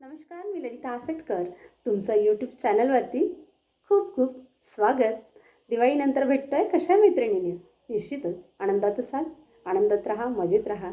नमस्कार मी ललिता आसटकर. तुमचं यूट्यूब चॅनलवरती खूप खूप स्वागत. दिवाळीनंतर भेटतो आहे कशा मैत्रिणीने? निश्चितच आनंदात असाल. आनंदात राहा मजेत राहा.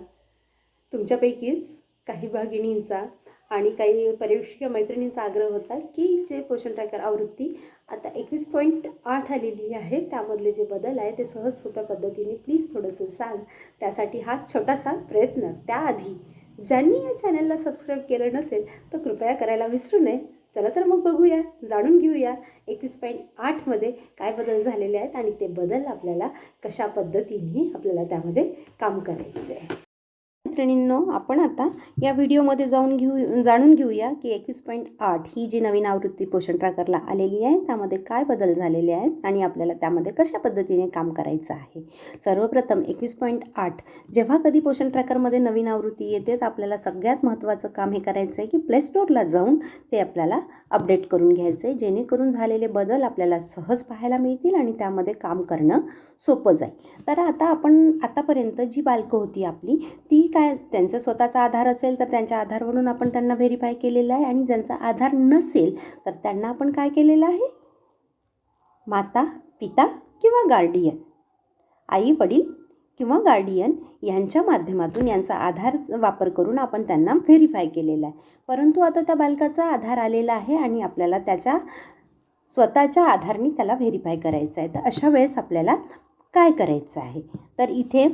तुमच्यापैकीच काही भगिनींचा आणि काही पर्यवेक्षक मैत्रिणींचा आग्रह होता की जे पोषण ट्रॅकर आवृत्ती आता एकवीस पॉईंट आठ आलेली आहे. त्यामधले जे बदल आहे ते सहज सोप्या पद्धतीने प्लीज थोडंसं सांग. त्यासाठी हा छोटासा प्रयत्न. त्याआधी ज्यांनी या चॅनलला सबस्क्राईब केलं नसेल तर कृपया करायला विसरू नये. चला तर मग बघूया जाणून घेऊया एकवीस पॉईंट आठमध्ये काय बदल झालेले आहेत आणि ते बदल आपल्याला कशा पद्धतीने आपल्याला त्यामध्ये काम करायचं आहे मैत्रिणींनो आपण आता या व्हिडिओमध्ये जाऊन घेऊ जाणून घेऊया की एकवीस पॉईंट आठ ही जी नवीन आवृत्ती पोषण ट्रॅकरला आलेली आहे त्यामध्ये काय बदल झालेले आहेत आणि आपल्याला त्यामध्ये कशा पद्धतीने काम करायचं आहे. सर्वप्रथम एकवीस पॉईंट आठ जेव्हा कधी पोषण ट्रॅकरमध्ये नवीन आवृत्ती येते तर आपल्याला सगळ्यात महत्त्वाचं काम हे करायचं आहे की प्ले स्टोअरला जाऊन ते आपल्याला अपडेट करून घ्यायचं आहे जेणेकरून झालेले बदल आपल्याला सहज पाहायला मिळतील आणि त्यामध्ये काम करणं सोपं जाईल. तर आता आपण आतापर्यंत जी बालकं होती आपली ती काय? त्यांचा स्वतःचा आधार असेल तर त्यांच्या आधारवरून आपण त्यांना व्हेरीफाय केलेलं आहे आणि ज्यांचा आधार नसेल तर त्यांना आपण काय केलेलं आहे? माता पिता किंवा गार्डियन आई वडील किंवा गार्डियन यांच्या माध्यमातून यांचा आधार वापर करून आपण त्यांना व्हेरीफाय केलेला आहे. परंतु आता त्या बालकाचा आधार आलेला आहे आणि आपल्याला त्याच्या स्वतःच्या आधारने त्याला व्हेरीफाय करायचं आहे. तर अशा वेळेस आपल्याला काय करायचं आहे? तर इथे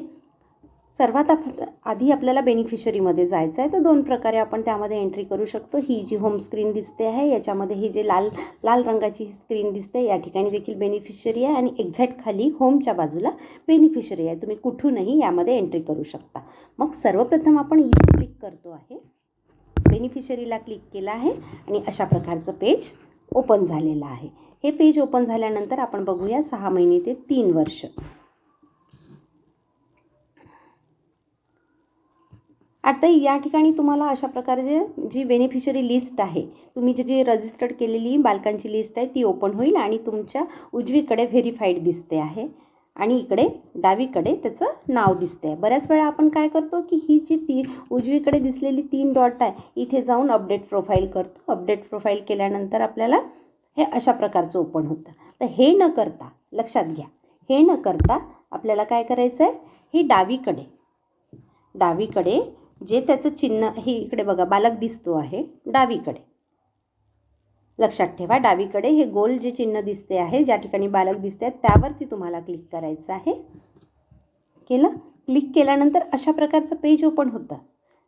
सर्वात आप आधी आपल्याला बेनिफिशरीमध्ये जायचं आहे तर दोन प्रकारे आपण त्यामध्ये एंट्री करू शकतो. ही जी होम स्क्रीन दिसते आहे याच्यामध्ये ही जे लाल लाल रंगाची स्क्रीन दिसते या ठिकाणी देखील बेनिफिशरी आहे. आणि एक्झॅक्ट खाली होमच्या बाजूला बेनिफिशरी आहे. तुम्ही कुठूनही यामध्ये एंट्री करू शकता. मग सर्वप्रथम आपण इथे क्लिक करतो आहे. बेनिफिशरीला क्लिक केलं आहे. आणि अशा प्रकारचं पेज ओपन झालेलं आहे. हे पेज ओपन झाल्यानंतर आपण बघूया सहा महिने ते तीन वर्ष. आता या ठिकाणी तुम्हाला अशा प्रकारे जी बेनिफिशरी लिस्ट आहे तुम्ही जी जी रजिस्टर्ड केलेली बालकांची लिस्ट आहे ती ओपन होईल आणि तुमच्या उजवीकडे व्हेरीफाईड दिसते आहे. आणि इकडे डावीकडे त्याचं नाव दिसते आहे. बऱ्याच वेळा आपण काय करतो की ही जी ती उजवीकडे दिसलेली तीन डॉट आहे इथे जाऊन अपडेट प्रोफाईल करतो. अपडेट प्रोफाईल केल्यानंतर आपल्याला हे अशा प्रकारचं ओपन होतं. तर हे न करता लक्षात घ्या हे न करता आपल्याला काय करायचं आहे ही डावीकडे डावीकडे जे त्याचं चिन्ह हे इकडे बघा बालक दिसतो आहे डावीकडे. लक्षात ठेवा डावीकडे हे गोल जे चिन्ह दिसते आहे ज्या ठिकाणी बालक दिसते आहेत त्यावरती तुम्हाला क्लिक करायचं आहे. केलं? क्लिक केल्यानंतर अशा प्रकारचं पेज ओपन होतं.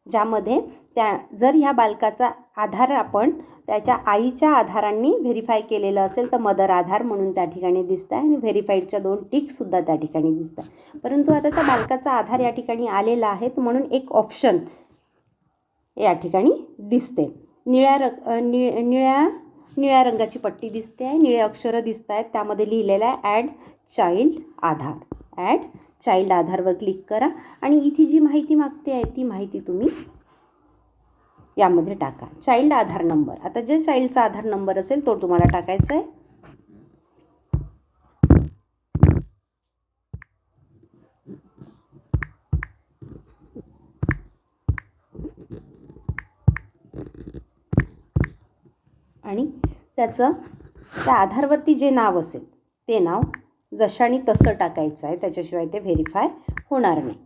ज्यामध्ये त्या जर ह्या बालकाचा आधार आपण त्याच्या आईच्या आधारांनी व्हेरीफाय केलेलं असेल तर मदर आधार म्हणून त्या ठिकाणी दिसतं आहे आणि व्हेरीफाईडच्या दोन टिकसुद्धा त्या ठिकाणी दिसतात परंतु आता त्या बालकाचा आधार या ठिकाणी आलेला आहे म्हणून एक ऑप्शन या ठिकाणी दिसते. निळ्या रंग नि निळ्या निळ्या रंगाची पट्टी दिसते आहे निळे अक्षरं दिसत आहेत त्यामध्ये लिहिलेलं आहे add child Aadhaar. Add child आधारवर क्लिक करा आणि इथे जी माहिती मागते आहे ती माहिती तुम्ही यामध्ये टाका. चाइल्ड आधार नंबर आता जे चाइल्डचा आधार नंबर असेल तो तुम्हाला टाकायचा आहे. आणि त्याचं त्या आधारवरती जे नाव असेल ते नाव जशाने तसं टाकायचं आहे त्याच्याशिवाय ते व्हेरीफाय होणार नाही.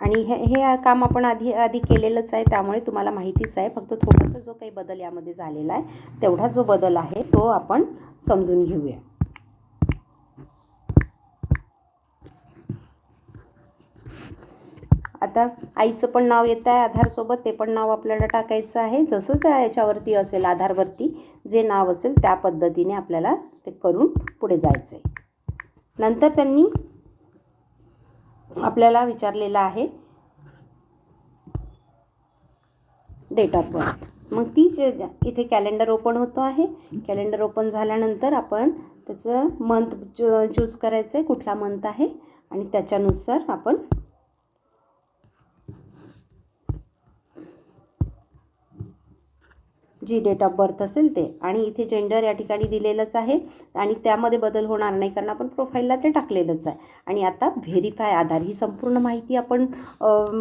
आणि हे हे काम आपण आधी आधी केलेलंच आहे त्यामुळे तुम्हाला माहितीच आहे. फक्त थोडासा जो काही बदल यामध्ये झालेला आहे तेवढा जो बदल आहे तो आपण समजून घेऊया. आता आईचं पण नाव येत आहे आधारसोबत ते पण नाव आपल्याला टाकायचं आहे. जसं त्या याच्यावरती असेल आधारवरती जे नाव असेल त्या पद्धतीने आपल्याला ते करून पुढे जायचं आहे नंतर त्यांनी आपल्याला विचारलेलं आहे डेट ऑफ बर्थ मग ती जे इथे कॅलेंडर ओपन होतो आहे. कॅलेंडर ओपन झाल्यानंतर आपण त्याचं मंथ चूज करायचं आहे कुठला मंथ आहे आणि त्याच्यानुसार आपण जी डेट ऑफ बर्थ असेल ते. आणि इथे जेंडर या ठिकाणी दिलेलंच आहे. आणि त्यामध्ये बदल होणार नाही कारण आपण प्रोफाईलला ते टाकलेलंच आहे. आणि आता व्हेरीफाय आधार ही संपूर्ण माहिती आपण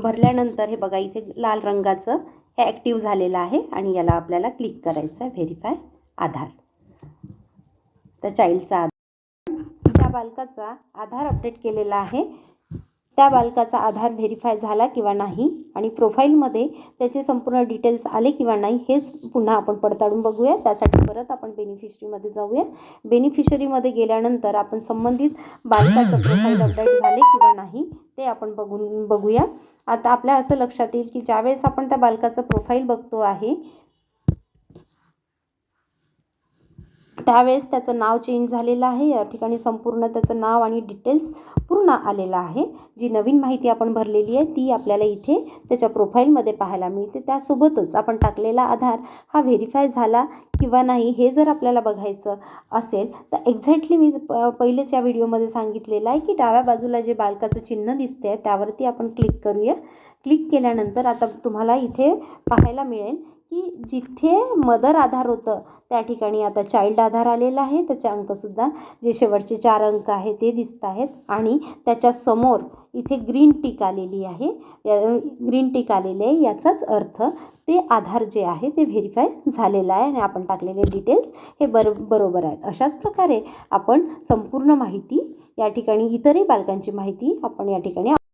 भरल्यानंतर हे बघा इथे लाल रंगाचं हे ॲक्टिव्ह झालेलं आहे आणि याला आपल्याला क्लिक करायचं आहे व्हेरीफाय आधार. त्या चाइल्डचा आधार. ज्या बालकाचा आधार अपडेट केलेला आहे. त्या बालकाचा आधार व्हेरीफाय झाला किंवा नाही आणि प्रोफाईलमध्ये त्याचे संपूर्ण डिटेल्स आले किंवा नाही हेच पुन्हा आपण पडताळून बघूया. त्यासाठी परत आपण बेनिफिशरीमध्ये जाऊया. बेनिफिशरीमध्ये गेल्यानंतर आपण संबंधित बालकाचं प्रोफाईल अपडेट झाले किंवा नाही ते आपण बघून बघूया. आता आपल्या असं लक्षात येईल की ज्यावेळेस आपण त्या बालकाचं प्रोफाईल बघतो आहे त्यावेळेस त्याचं नाव चेंज झालेलं आहे. या ठिकाणी संपूर्ण त्याचं नाव आणि डिटेल्स पूर्ण आलेलं आहे. जी नवीन माहिती आपण भरलेली आहे ती आपल्याला इथे त्याच्या प्रोफाईलमध्ये पाहायला मिळते. त्यासोबतच आपण टाकलेला आधार हा व्हेरीफाय झाला किंवा नाही हे जर आपल्याला बघायचं असेल तर एक्झॅक्टली मी प- पहिलेच या व्हिडिओमध्ये सांगितलेलं आहे की डाव्या बाजूला जे बालकाचं चिन्ह दिसते आहे त्यावरती आपण क्लिक करूया. क्लिक केल्यानंतर आता तुम्हाला इथे पाहायला मिळेल की जिथे मदर आधार होतं त्या ठिकाणी आता चाइल्ड आधार आलेला आहे. त्याचे अंकसुद्धा जे शेवटचे चार अंक आहे ते दिसत आहेत. आणि त्याच्यासमोर इथे ग्रीन टीक आलेली आहे. ग्रीन टीक आलेले आहे. याचाच अर्थ ते आधार जे आहे ते व्हेरीफाय झालेलं आहे आणि आपण टाकलेले डिटेल्स हे बर बरोबर आहेत. अशाच प्रकारे आपण संपूर्ण माहिती या ठिकाणी इतरही बालकांची माहिती आपण या ठिकाणी